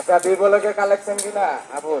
আচ্ছা দুই বলকে কালেকশন কিনা আপুর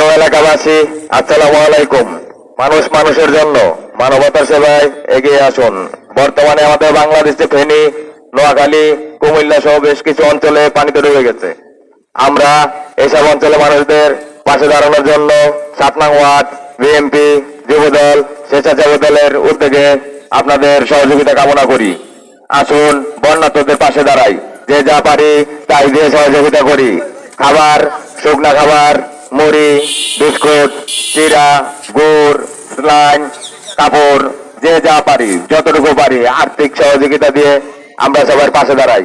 প্রিয় এলাকাবাসী, আসসালামু আলাইকুম। মানুষ মানুষের জন্য মানবতার সেবায় এগিয়ে আসুন। বর্তমানে আমাদের বাংলাদেশে ফেনী, নোয়াখালী, কুমিল্লা সহ বেশ কিছু অঞ্চলে পানিতে ডুবে গেছে। আমরা এসব অঞ্চলে মানুষদের পাশে দাঁড়ানোর জন্য সাত নং ওয়ার্ড, বিএনপি, যুবদল, স্বেচ্ছাসেবক দলের উদ্যোগে আপনাদের সহযোগিতা কামনা করি। আসুন বন্যাত্মদের পাশে দাঁড়াই। যে যা পারি, তাই দিয়ে সহযোগিতা করি। খাবার, শুকনা খাবার মুড়ি, বিস্কুট চিরা গুড় স্লাইন কাপড়, যে যা পারি, যতটুকু পারি, আর্থিক সহযোগিতা দিয়ে আমরা সবার পাশে দাঁড়াই।